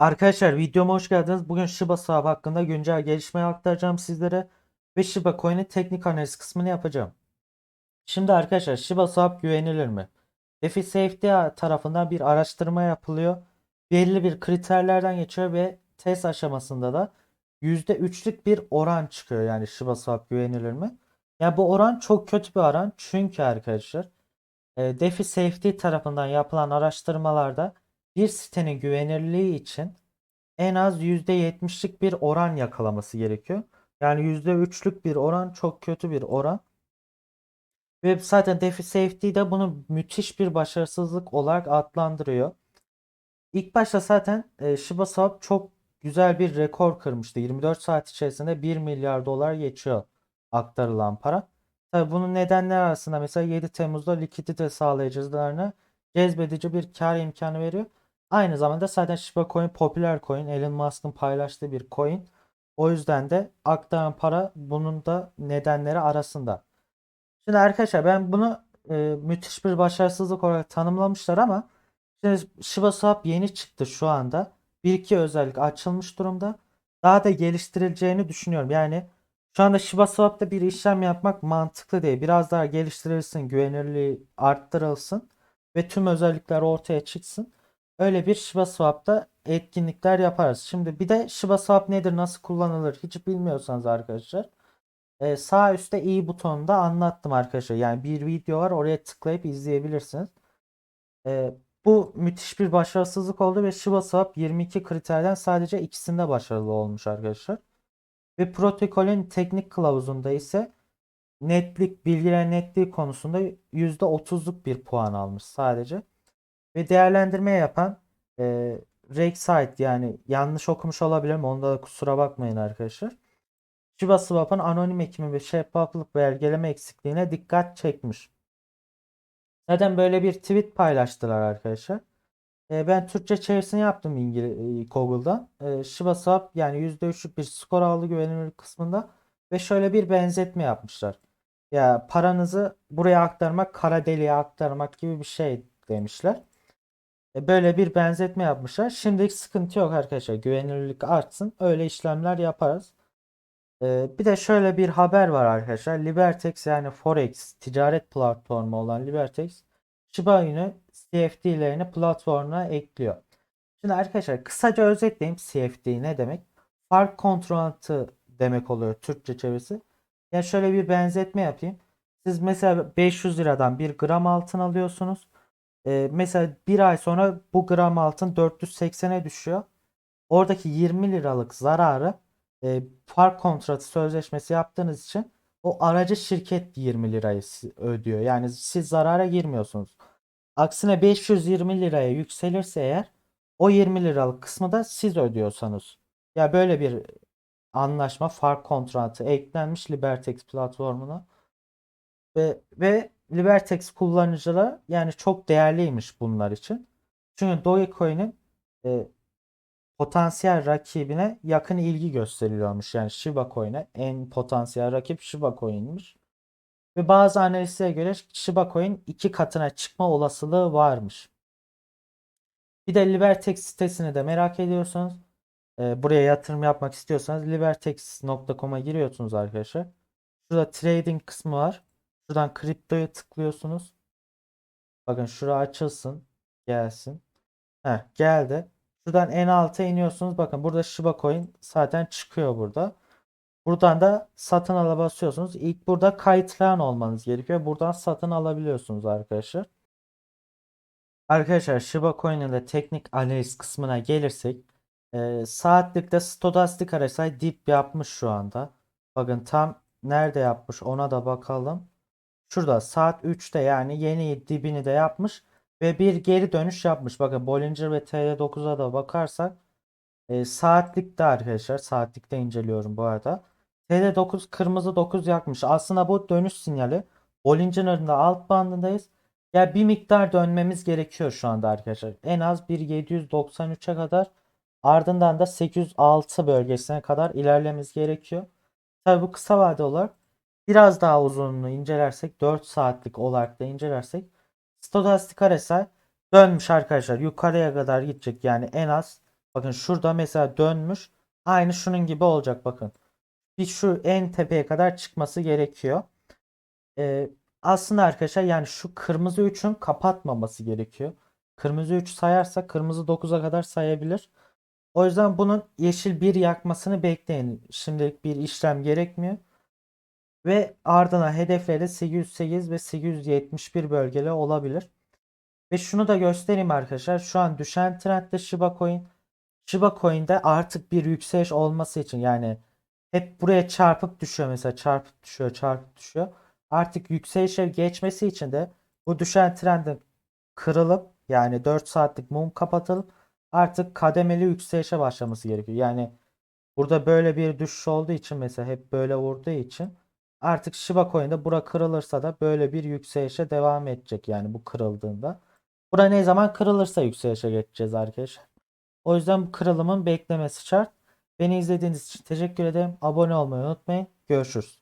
Arkadaşlar videoma hoş geldiniz. Bugün Shiba Swap hakkında güncel gelişmeyi aktaracağım sizlere ve Shiba Coin'in teknik analiz kısmını yapacağım. Şimdi arkadaşlar Shiba Swap güvenilir mi? DeFi Safety tarafından bir araştırma yapılıyor. Belli bir kriterlerden geçiyor ve test aşamasında da %3'lük bir oran çıkıyor yani Shiba Swap güvenilir mi? Yani bu oran çok kötü bir oran çünkü arkadaşlar DeFi Safety tarafından yapılan araştırmalarda bir sitenin güvenilirliği için en az %70'lik bir oran yakalaması gerekiyor. Yani %3'lük bir oran çok kötü bir oran. Ve zaten DeFi Safety de bunu müthiş bir başarısızlık olarak adlandırıyor. İlk başta zaten e, Shiba Swap çok güzel bir rekor kırmıştı. 24 saat içerisinde 1 milyar dolar geçiyor aktarılan para. Tabii bunun nedenleri arasında mesela 7 Temmuz'da likidite sağlayıcılarına cezbedici bir kar imkanı veriyor. Aynı zamanda zaten Shiba Coin popüler coin. Elon Musk'ın paylaştığı bir coin. O yüzden de aktaran para bunun da nedenleri arasında. Şimdi arkadaşlar ben bunu e, müthiş bir başarısızlık olarak tanımlamışlar ama şimdi Shiba Swap yeni çıktı şu anda. Bir iki özellik açılmış durumda. Daha da geliştirileceğini düşünüyorum. Yani şu anda Shiba Swap'ta bir işlem yapmak mantıklı değil. Biraz daha geliştirilsin, güvenilirliği arttırılsın ve tüm özellikler ortaya çıksın. Öyle bir Shiba Swap'ta etkinlikler yaparız. Şimdi bir de Shiba Swap nedir, nasıl kullanılır hiç bilmiyorsanız arkadaşlar. e, sağ üstte i butonunda anlattım arkadaşlar. Yani bir video var oraya tıklayıp izleyebilirsiniz. E, bu müthiş bir başarısızlık oldu ve Shiba Swap 22 kriterden sadece ikisinde başarılı olmuş arkadaşlar. Ve protokolün teknik kılavuzunda ise netlik, bilgiler netliği konusunda %30'luk bir puan almış sadece. Ve değerlendirme yapan e, Rexite yani yanlış okumuş olabilirim. Onda da kusura bakmayın arkadaşlar. Shiba Swap'ın anonim ekimi ve şeffaflık belgeleme eksikliğine dikkat çekmiş. Zaten böyle bir tweet paylaştılar arkadaşlar. E, ben Türkçe çevirisini yaptım İngiliz Google'dan. E, Shiba Swap yani %3'lük bir skor aldı güvenilirlik kısmında ve şöyle bir benzetme yapmışlar. Ya paranızı buraya aktarmak, kara deliğe aktarmak gibi bir şey demişler. E, böyle bir benzetme yapmışlar. Şimdilik sıkıntı yok arkadaşlar. Güvenilirlik artsın. Öyle işlemler yaparız. E, bir de şöyle bir haber var arkadaşlar. Libertex yani Forex ticaret platformu olan Libertex Shiba Inu CFD'lerini platformuna ekliyor. Şimdi arkadaşlar kısaca özetleyeyim CFD ne demek? Fark kontratı demek oluyor Türkçe çevirisi. Yani şöyle bir benzetme yapayım. Siz mesela 500 liradan bir gram altın alıyorsunuz. Ee, mesela bir ay sonra bu gram altın 480'e düşüyor. Oradaki 20 liralık zararı e, fark kontratı sözleşmesi yaptığınız için o aracı şirket 20 lirayı ödüyor. Yani siz zarara girmiyorsunuz. Aksine 520 liraya yükselirse eğer o 20 liralık kısmı da siz ödüyorsanız. Ya böyle bir anlaşma fark kontratı eklenmiş Libertex platformuna. Ve, ve Libertex kullanıcıları yani çok değerliymiş bunlar için. Çünkü Dogecoin'in e, potansiyel rakibine yakın ilgi gösteriliyormuş. Yani Shiba Coin'e en potansiyel rakip Shiba Coin'miş. Ve bazı analistlere göre Shiba Coin iki katına çıkma olasılığı varmış. Bir de Libertex sitesini de merak ediyorsanız e, buraya yatırım yapmak istiyorsanız libertex.com'a giriyorsunuz arkadaşlar. Şurada trading kısmı var. Şuradan kriptoya tıklıyorsunuz. Bakın şura açılsın. Gelsin. Heh, geldi. Şuradan en alta iniyorsunuz. Bakın burada Shiba Coin zaten çıkıyor burada. Buradan da satın ala basıyorsunuz. İlk burada kayıtlayan olmanız gerekiyor. Buradan satın alabiliyorsunuz arkadaşlar. Arkadaşlar Shiba Coin'in de teknik analiz kısmına gelirsek e, saatlikte Stochastic RSI dip yapmış şu anda. Bakın tam nerede yapmış ona da bakalım. Şurada saat 3'te yani yeni dibini de yapmış ve bir geri dönüş yapmış. Bakın Bollinger ve TL9'a da bakarsak e, saatlikte arkadaşlar saatlikte inceliyorum bu arada. TL9 kırmızı 9 yakmış. Aslında bu dönüş sinyali. Bollinger'ın da alt bandındayız. Ya bir miktar dönmemiz gerekiyor şu anda arkadaşlar. En az bir 793'e kadar ardından da 806 bölgesine kadar ilerlememiz gerekiyor. Tabi bu kısa vade olarak biraz daha uzunluğunu incelersek 4 saatlik olarak da incelersek Stochastic RSI dönmüş arkadaşlar. Yukarıya kadar gidecek yani en az Bakın şurada mesela dönmüş. Aynı şunun gibi olacak bakın. Bir şu en tepeye kadar çıkması gerekiyor. Ee, aslında arkadaşlar yani şu kırmızı 3'ün kapatmaması gerekiyor. Kırmızı 3 sayarsa kırmızı 9'a kadar sayabilir. O yüzden bunun yeşil 1 yakmasını bekleyin. Şimdilik bir işlem gerekmiyor. Ve ardına hedefleri 808 ve 871 bölgeli olabilir. Ve şunu da göstereyim arkadaşlar. Şu an düşen trendde Shiba Coin. Shiba Coin'de artık bir yükseliş olması için yani hep buraya çarpıp düşüyor mesela çarpıp düşüyor çarpıp düşüyor. Artık yükselişe geçmesi için de bu düşen trendin kırılıp yani 4 saatlik mum kapatılıp artık kademeli yükselişe başlaması gerekiyor. Yani burada böyle bir düşüş olduğu için mesela hep böyle vurduğu için artık Shiba Coin'de bura kırılırsa da böyle bir yükselişe devam edecek yani bu kırıldığında. Bura ne zaman kırılırsa yükselişe geçeceğiz arkadaşlar. O yüzden bu kırılımın beklemesi şart. Beni izlediğiniz için teşekkür ederim. Abone olmayı unutmayın. Görüşürüz.